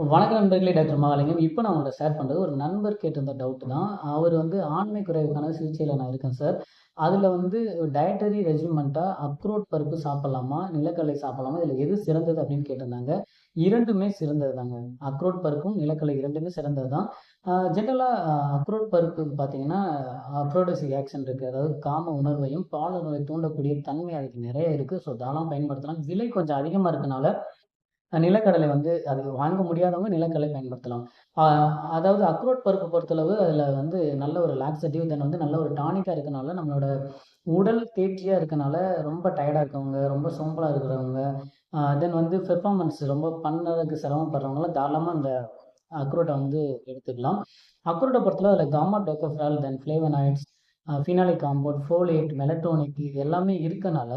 வணக்கம் நண்பர்களே டாக்டர் மகாலிங்கம். இப்போ நான் உங்கள்ட்ட ஷேர் பண்ணுறது ஒரு நண்பர் கேட்டிருந்த டவுட் தான். அவர் வந்து ஆண்மை குறைவுக்கான சிகிச்சையில் நான் இருக்கேன் சார் அதில் வந்து டயட்டரி ரெஜிமெண்ட்டாக அக்ரோட் பருப்பு சாப்பிட்லாமா நிலக்கடலை சாப்பிட்லாமா இதில் எது சிறந்தது அப்படின்னு கேட்டிருந்தாங்க. இரண்டுமே சிறந்தது தாங்க. அக்ரோட் பருப்பும் நிலக்கடலை இரண்டுமே சிறந்தது தான். ஜென்ரலாக அக்ரோட் பருப்பு பார்த்தீங்கன்னா அப்ரோடசிக் ஆக்ஷன் இருக்குது அதாவது காம உணர்வையும் பால் உணர்வை தூண்டக்கூடிய தன்மை அதுக்கு நிறைய இருக்குது ஸோ தாராளம் பயன்படுத்தலாம் விலை கொஞ்சம் அதிகமாக இருக்கனால நிலக்கடலை வந்து அது வாங்க முடியாதவங்க நிலக்கடலை பயன்படுத்தலாம். அதாவது அக்ரோட் பருப்பு பொறுத்தளவு அதில் வந்து நல்ல ஒரு லாக்ஸேட்டிவ் தென் வந்து நல்ல ஒரு டானிக்காக இருக்கனால நம்மளோட உடல் தேர்ச்சியாக இருக்கனால ரொம்ப டயர்டாக இருக்கவங்க ரொம்ப சோம்பலாக இருக்கிறவங்க தென் வந்து பெர்ஃபார்மன்ஸ் ரொம்ப பண்ணுறதுக்கு சிரமப்படுறவங்களாம் தாராளமாக அந்த அக்ரோட்டை வந்து எடுத்துக்கலாம். அக்ரோட்டை பொறுத்தளவு அதில் gamma tocopherol then flavonoids phenolic compound folate melatonin இது எல்லாமே இருக்கனால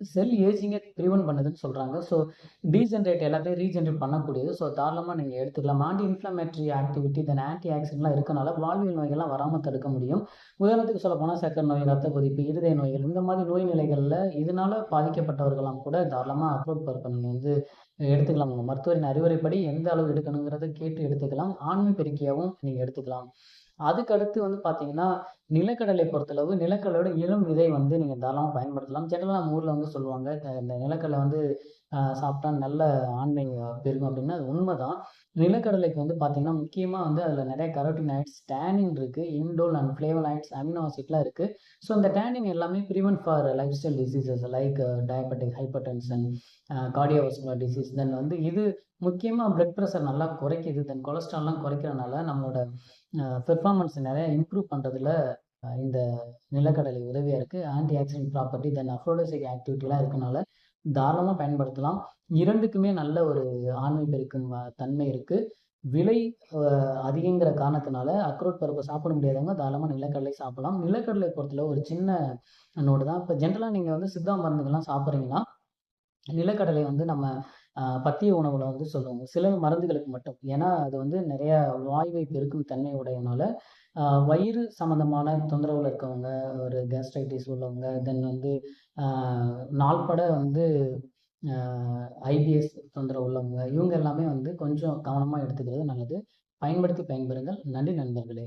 செல் ஏஜிங்கை ப்ரிவென்ட் பண்ணுதுன்னு சொல்கிறாங்க ஸோ டீஜென்ரேட் எல்லாத்தையும் ரீஜென்ரேட் பண்ணக்கூடியது. ஸோ தாராளமாக நீங்கள் எடுத்துக்கலாம். Anti inflammatory activity then anti ஆக்சிடென்ட்லாம் இருக்கனால வாழ்வியல் நோய்கள்லாம் வராமல் தடுக்க முடியும். உதாரணத்துக்கு சொல்ல போனால் சக்கரை நோய் ரத்த கொதிப்பு இருதய நோய்கள் இந்த மாதிரி நோய் நிலைகளில் இதனால் பாதிக்கப்பட்டவர்களாம் கூட தாராளமாக அப்ரோட் பர்பன் நீங்கள் வந்து எடுத்துக்கலாம். உங்கள் மருத்துவரின் அறிவுரைப்படி எந்த அளவு எடுக்கணுங்கிறத கேட்டு எடுத்துக்கலாம். ஆண்மை பெருக்கியாகவும் நீங்கள் எடுத்துக்கலாம். அதுக்கடுத்து வந்து பார்த்தீங்கன்னா நிலக்கடலை பொறுத்தளவு நிலக்கடலோட இளம் விதை வந்து நீங்கள் தாராளமாக பயன்படுத்தலாம். ஜென்ரலாக நம்ம ஊரில் வந்து சொல்லுவாங்க இந்த நிலக்கடலை வந்து சாப்பிட்டா நல்ல ஆண்மை பெருகும் அப்படின்னா அது உண்மை தான் நிலக்கடலைக்கு வந்து பார்த்தீங்கன்னா முக்கியமாக வந்து அதில் நிறைய கரோட்டினாய்ட்ஸ் டேனின் இருக்குது இண்டோல் அண்ட் ஃப்ளேவனாய்ட்ஸ் அமினோ ஆசிட்லாம் இருக்குது ஸோ அந்த டேனின் எல்லாமே prevent for lifestyle diseases like diabetic hypertension cardiovascular disease then வந்து இது முக்கியமாக பிளட் ப்ரெஷர் நல்லா குறைக்கிது. தென் கொலஸ்ட்ரால்லாம் குறைக்கிறனால நம்மளோட பெர்ஃபார்மன்ஸ் நிறைய இம்ப்ரூவ் பண்ணுறதுல இந்த நிலக்கடலை உதவியாக இருக்குது ஆன்டி ஆக்சிடென்ட் ப்ராப்பர்ட்டி தென் அஃப்ரோடோசிக் ஆக்டிவிட்டிலாம் இருக்கனால தாராளமாக பயன்படுத்தலாம். இரண்டுக்குமே நல்ல ஒரு ஆண்மை பெருக்கும் தன்மை இருக்குது விலை அதிகங்கிற காரணத்தினால அக்ரோட் பருப்பை சாப்பிட முடியாதவங்க தாராளமாக நிலக்கடலை சாப்பிடலாம். நிலக்கடலை பொறுத்தல ஒரு சின்ன நோடு தான் இப்போ ஜென்ரலாக நீங்கள் வந்து சித்தா மருந்துகள்லாம் சாப்பிட்றீங்கன்னா நிலக்கடலை வந்து நம்ம பத்திய உணவில் வந்து சொல்லுவாங்க. சில மருந்துகளுக்கு மட்டும். ஏன்னா அது வந்து நிறைய வாய்வை பெருக்கும் தன்மை உடையனால வயிறு சம்மந்தமான தொந்தரவில் இருக்கவங்க ஒரு கேஸ்ட்ரைட்டிஸ் உள்ளவங்க தென் வந்து நாள்பட வந்து ஐபிஎஸ் தொந்தரவு உள்ளவங்க இவங்க எல்லாமே வந்து கொஞ்சம் கவனமாக எடுத்துக்கிறது நல்லது. பயன்படுத்தி பயன்பெறுங்கள். நன்றி நண்பர்களே.